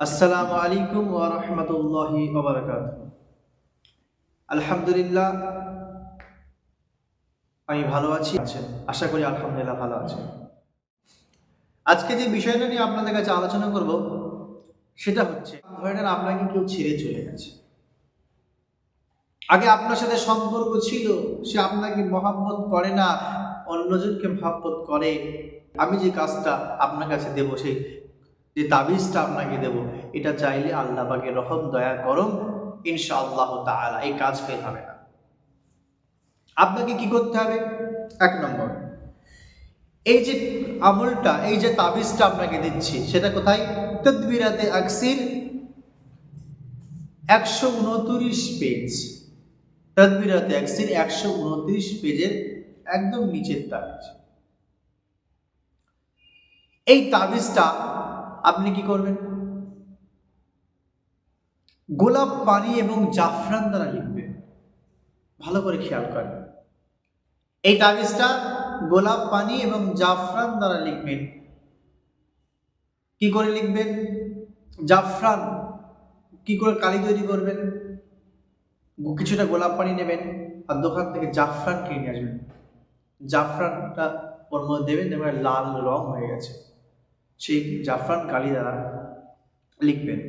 আসসালামু আলাইকুম ওয়া রাহমাতুল্লাহি ওয়া বারাকাতুহু। আলহামদুলিল্লাহ, আমি ভালো আছি। আশা করি আলহামদুলিল্লাহ ভালো আছেন আজকে যে বিষয়টা নিয়ে আপনাদের কাছে আলোচনা করব, সেটা হচ্ছে ধরে নেন আপনাকে কেউ ছেড়ে চলে গেছে। আগে আপনার সাথে সম্পর্ক ছিল, সে আপনাকে মহাব্বত করে না, অন্যজনকে মহাব্বত করে। আমি যে কাজটা আপনার কাছে দেবো, সেই যে তাবিজটা আপনাকে দেব, এটা চাইলে আল্লাহ পাকে রহম, দয়া, করম ইনশাআল্লাহ তাআলা এই কাজ ফেল হবে না। আপনাকে কি করতে হবে? এক নম্বর, এই যে আমলটা, এই যে তাবিজটা আপনাকে দিচ্ছি, সেটা কোথায়? তদবিরাতে আকসির একশো উনত্রিশ পেজ। তদবিরাতে আকসির একশো উনত্রিশ পেজের একদম নিচের তাবিজ। এই তাবিজটা আপনি কি করবেন? গোলাপ পানি এবং জাফরান দ্বারা লিখবেন। ভালো করে খেয়াল করেন। এই তাবিজটা গোলাপ পানি এবং জাফরান দ্বারা লিখবেন। কি করে লিখবেন? জাফরান। কি করে কালি তৈরি করবেন? কিছুটা গোলাপ পানি নেবেন আর দোকান থেকে জাফরান কিনে আসবেন। জাফরানটা ওর মধ্যে দেবেন দেখবেন লাল রং হয়ে গেছে। সেই জাফরান কালি দ্বারা লিখবেন।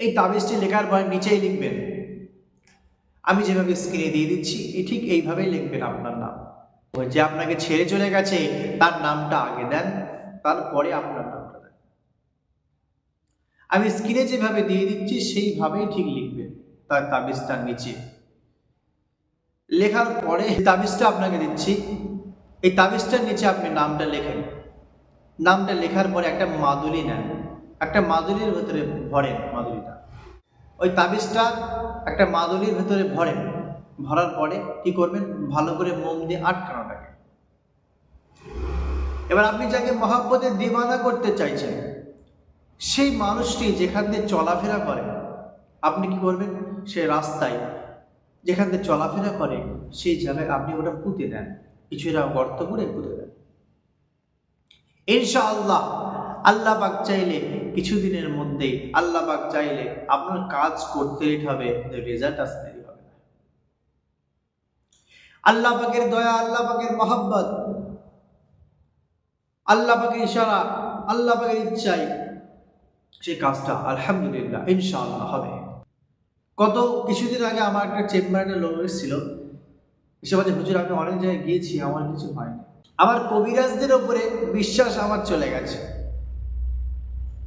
এই তাবিজটি লেখার পর নিচেই লিখবেন। আমি যেভাবে স্ক্রিনে দিয়ে দিচ্ছি এই ঠিক এইভাবেই লিখবেন আপনার নাম। যে আপনাকে ছেড়ে চলে গেছে, তার নামটা আগে দেন, তারপরে আপনার নামটা দেন। আমি স্ক্রিনে যেভাবে দিয়ে দিচ্ছি, সেইভাবেই ঠিক লিখবেন তার তাবিজটার নিচে। লেখার পরে তাবিজটা আপনাকে দিচ্ছি। এই তাবিজটার নিচে আপনি নামটা লেখেন। নামটা লেখার পরে একটা মাদুলি নেন। একটা মাদুলির ভেতরে ভরেন মাদুলিটা। ওই তাবিজটা একটা মাদুলির ভেতরে ভরেন ভরার পরে কি করবেন? ভালো করে মোম দিয়ে আটকানোটাকে। এবার আপনি যাকে মহাব্বতে দিবানা করতে চাইছেন, সেই মানুষটি যেখান দিয়ে চলাফেরা করে, আপনি কি করবেন? সে রাস্তায় যেখান দিয়ে চলাফেরা করে, সেই জায়গায় আপনি ওটা পুঁতে দেন। কিছুটা গর্ত করে পুঁতে দেন। ইনশাআল্লাহ আল্লাহ পাক চাইলে কিছুদিনের মধ্যেই, আল্লাহ পাক চাইলে আপনার কাজ করতে হবে রেজাল্ট আসতে হবে আল্লাহ পাকের দয়া, আল্লাহ পাকের মহাব্বত, আল্লাহ পাকের ইশারা, আল্লাহ পাকের ইচ্ছাই সেই কাজটা আলহামদুলিল্লাহ ইনশাআল্লাহ হবে। কত কিছুদিন আগে আমার একটা চেম্বারে লোক এসেছিল, এসে বলছে হুজুর, আমি অনেক জায়গায় গিয়েছি, আমার কিছু হয়নি। আমার কবিরাজদের ওপরে বিশ্বাস আমার চলে গেছে।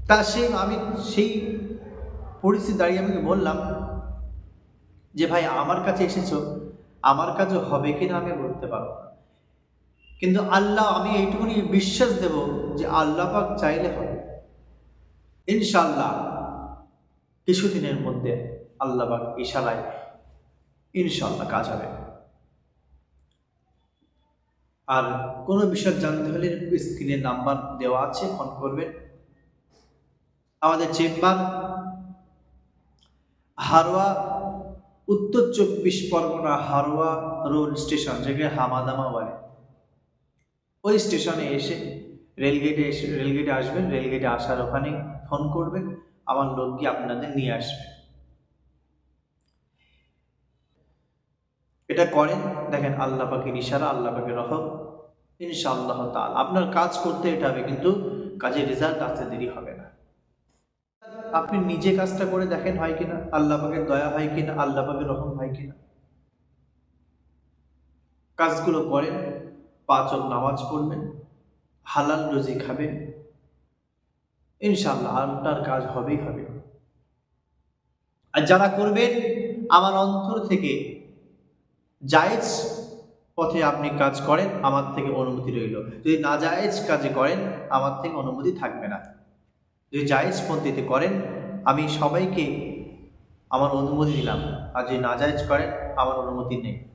তা সেই আমি সেই পরিস্থিতি দাঁড়িয়ে আমাকে বললাম যে, ভাই, আমার কাছে এসেছ, আমার কাছে হবে কিনা আমি বলতে পারব কিন্তু আল্লাহ, আমি এইটুকুনি বিশ্বাস দেব যে আল্লাহ পাক চাইলে হবে। ইনশাল্লাহ কিছুদিনের মধ্যে আল্লাহ পাক ইশারায় ইনশাল্লাহ কাজ হবে। আর কোনো বিষয় জানতে হলে স্ক্রিনে নাম্বার দেওয়া আছে ফোন করবেন। আমাদের চেম্বার হারোয়া, উত্তর চব্বিশ পরগনা হারোয়া রোড স্টেশন যেখানে হামাদামা বলে। ওই স্টেশনে এসে রেলগেটে এসে রেলগেটে আসবেন রেলগেটে আসার ওখানে ফোন করবেন। আমার লোক গিয়ে আপনাদের নিয়ে আসবে। এটা করেন। দেখেন আল্লাহ পাখির ইশারা, আল্লাহ পাখির রহম। ইনশাআল্লাহ তাল আপনার কাজ করতে এটা হবে, কিন্তু কাজের রেজাল্ট আসতে দেরি হবে না। আপনি নিজে কাজটা করে দেখেন হয় কিনা, আল্লাহ পাকের দয়া হয় কিনা, আল্লাহ পাকের রহম হয় কিনা। কাজগুলো করেন, পাঁচ অক নামাজ পড়বেন, হালাল রুজি খাবেন। ইনশাল্লাহ আপনার কাজ হবেই হবে। আর যারা করবেন, আমার অন্তর থেকে জায়েজ পথে আপনি কাজ করেন, আমার থেকে অনুমতি রইল। যদি না জায়েজ কাজে করেন, আমার থেকে অনুমতি থাকবে না। যদি জায়েজ পন্থীতে করেন, আমি সবাইকে আমার অনুমতি দিলাম। আর যদি না জায়েজ করেন, আমার অনুমতি নেই।